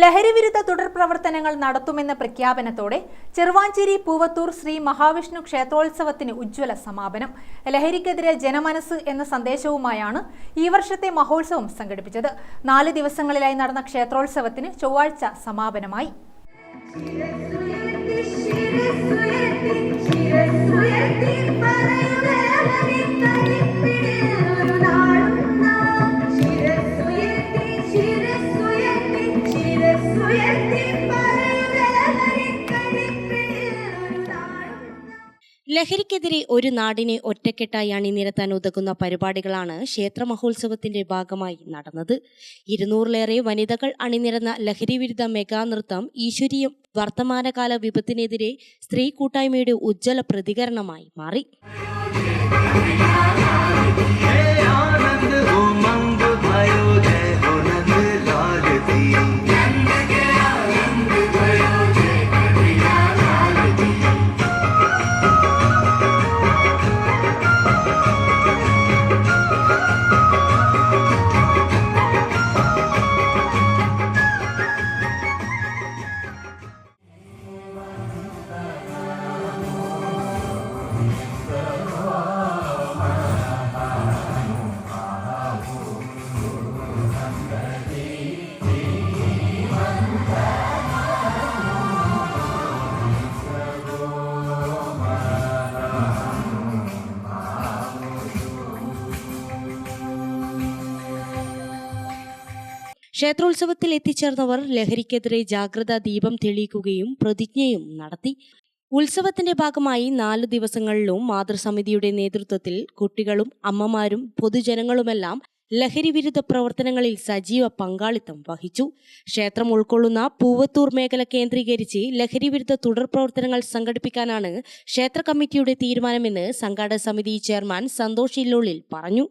ലഹരിവിരുദ്ധ തുടർ പ്രവർത്തനങ്ങൾ നടത്തുമെന്ന പ്രഖ്യാപനത്തോടെ ചെറുവാഞ്ചേരി പൂവത്തൂർ ശ്രീ മഹാവിഷ്ണു ക്ഷേത്രോത്സവത്തിന് ഉജ്ജ്വല സമാപനം. ലഹരിക്കെതിരെ ജനമനസ് എന്ന സന്ദേശവുമായാണ് ഈ വർഷത്തെ മഹോത്സവം സംഘടിപ്പിച്ചത്. നാല് ദിവസങ്ങളിലായി നടന്ന ക്ഷേത്രോത്സവത്തിന് ചൊവ്വാഴ്ച സമാപനമായി. ലഹരിക്കെതിരെ ഒരു നാടിനെ ഒറ്റക്കെട്ടായി അണിനിരത്താൻ ഉതകുന്ന പരിപാടികളാണ് ക്ഷേത്ര മഹോത്സവത്തിന്റെ ഭാഗമായി നടന്നത് ഇരുന്നൂറിലേറെ വനിതകൾ അണിനിരന്ന ലഹരിവിരുദ്ധ മെഗാ നൃത്തം ഈശ്വരീയം വർത്തമാനകാല വിപത്തിനെതിരെ സ്ത്രീ കൂട്ടായ്മയുടെ ഉജ്ജ്വല പ്രതികരണമായി മാറി ക്ഷേത്രോത്സവത്തിൽ എത്തിച്ചേർന്നവർ ലഹരിക്കെതിരെ ജാഗ്രതാ ദീപം തെളിയിക്കുകയും പ്രതിജ്ഞയും നടത്തി. ഉത്സവത്തിന്റെ ഭാഗമായി നാല് ദിവസങ്ങളിലും മാതൃസമിതിയുടെ നേതൃത്വത്തിൽ കുട്ടികളും അമ്മമാരും പൊതുജനങ്ങളുമെല്ലാം ലഹരി വിരുദ്ധ പ്രവർത്തനങ്ങളിൽ സജീവ പങ്കാളിത്തം വഹിച്ചു. ക്ഷേത്രം ഉൾക്കൊള്ളുന്ന പൂവത്തൂർ മേഖല കേന്ദ്രീകരിച്ച് ലഹരി വിരുദ്ധ തുടർ പ്രവർത്തനങ്ങൾ സംഘടിപ്പിക്കാനാണ് ക്ഷേത്ര കമ്മിറ്റിയുടെ തീരുമാനമെന്ന് സംഘാടക സമിതി ചെയർമാൻ സന്തോഷ് ഇല്ലുള്ളിൽ പറഞ്ഞു.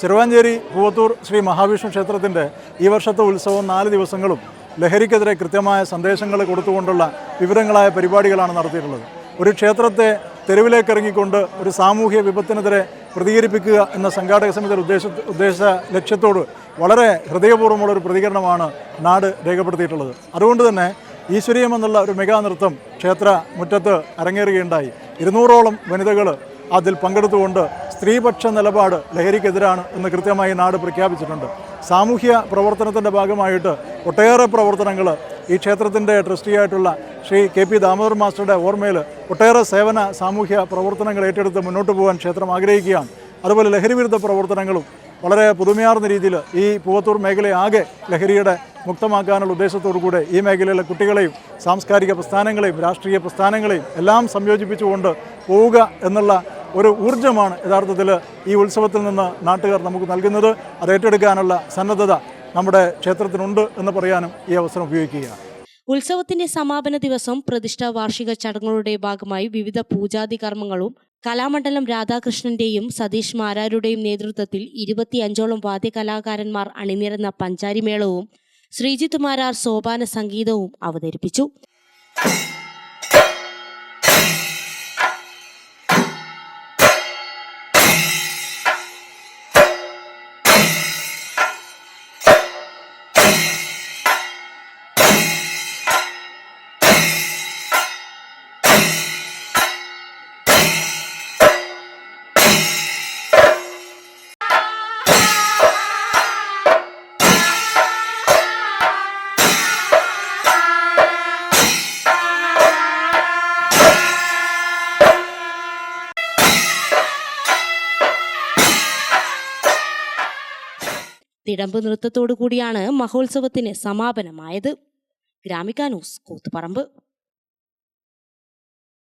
ചെറുവാഞ്ചേരി പൂവത്തൂർ ശ്രീ മഹാവിഷ്ണു ക്ഷേത്രത്തിന്റെ ഈ വർഷത്തെ ഉത്സവം നാല് ദിവസങ്ങളും ലഹരിക്കെതിരെ കൃത്യമായ സന്ദേശങ്ങൾ കൊടുത്തുകൊണ്ടുള്ള വിവരങ്ങളായ പരിപാടികളാണ് നടത്തിയിട്ടുള്ളത്. ഒരു ക്ഷേത്രത്തെ തെരുവിലേക്ക് ഇറങ്ങിക്കൊണ്ട് ഒരു സാമൂഹ്യ വിപത്തിനെതിരെ പ്രതികരിപ്പിക്കുക എന്ന സംഘാടക സമിതിയുടെ ഉദ്ദേശ ഉദ്ദേശ ലക്ഷ്യത്തോട് വളരെ ഹൃദയപൂർവമുള്ള ഒരു പ്രതികരണമാണ് നാട് രേഖപ്പെടുത്തിയിട്ടുള്ളത്. അതുകൊണ്ട് തന്നെ ഈശ്വരീയം എന്നുള്ള ഒരു മെഗാ നൃത്തം ക്ഷേത്ര മുറ്റത്ത് അരങ്ങേറുകയുണ്ടായി. ഇരുന്നൂറോളം വനിതകൾ അതിൽ പങ്കെടുത്തുകൊണ്ട് സ്ത്രീപക്ഷ നിലപാട് ലഹരിക്കെതിരാണ് എന്ന് കൃത്യമായി നാട് പ്രഖ്യാപിച്ചിട്ടുണ്ട്. സാമൂഹ്യ പ്രവർത്തനത്തിന്റെ ഭാഗമായിട്ട് ഒട്ടേറെ പ്രവർത്തനങ്ങൾ ഈ ക്ഷേത്രത്തിന്റെ ട്രസ്റ്റിയായിട്ടുള്ള ശ്രീ കെ പി ദാമോദർ മാസ്റ്ററുടെ ഓർമ്മയിൽ ഒട്ടേറെ സേവന സാമൂഹ്യ പ്രവർത്തനങ്ങൾ ഏറ്റെടുത്ത് മുന്നോട്ട് പോകാൻ ക്ഷേത്രം ആഗ്രഹിക്കുകയാണ്. അതുപോലെ ലഹരിവിരുദ്ധ പ്രവർത്തനങ്ങളും വളരെ പുതുമയാർന്ന രീതിയിൽ ഈ പൂവത്തൂർ മേഖലയെ ആകെ ലഹരിയുടെ മുക്തമാക്കാനുള്ള ഉദ്ദേശത്തോടു കൂടെ ഈ മേഖലയിലെ കുട്ടികളെയും സാംസ്കാരിക പ്രസ്ഥാനങ്ങളെയും രാഷ്ട്രീയ പ്രസ്ഥാനങ്ങളെയും എല്ലാം സംയോജിപ്പിച്ചുകൊണ്ട് പോവുക എന്നുള്ള ഒരു ഊർജമാണ് യഥാർത്ഥത്തിൽ ഈ ഉത്സവത്തിൽ നിന്ന് നാട്ടുകാർ നമുക്ക് നൽകുന്നത്. അത് ഏറ്റെടുക്കാനുള്ള സന്നദ്ധത നമ്മുടെ ക്ഷേത്രത്തിനുണ്ട് എന്ന് പറയാനും ഈ അവസരം ഉപയോഗിക്കുക ഉത്സവത്തിന്റെ സമാപന ദിവസം പ്രതിഷ്ഠാ വാർഷിക ചടങ്ങുകളുടെ ഭാഗമായി വിവിധ പൂജാതി കർമ്മങ്ങളും കലാമണ്ഡലം രാധാകൃഷ്ണന്റെയും സതീഷ് മാരാരുടെയും നേതൃത്വത്തിൽ ഇരുപത്തിയഞ്ചോളം വാദ്യകലാകാരന്മാർ അണിനിരന്ന പഞ്ചാരിമേളവും ശ്രീജിത്ത് മാരാർ സോപാന സംഗീതവും അവതരിപ്പിച്ചു. തിടമ്പ് നൃത്തത്തോടു കൂടിയാണ് മഹോത്സവത്തിന് സമാപനമായത്. ഗ്രാമിക ന്യൂസ് കൂത്തുപറമ്പ്.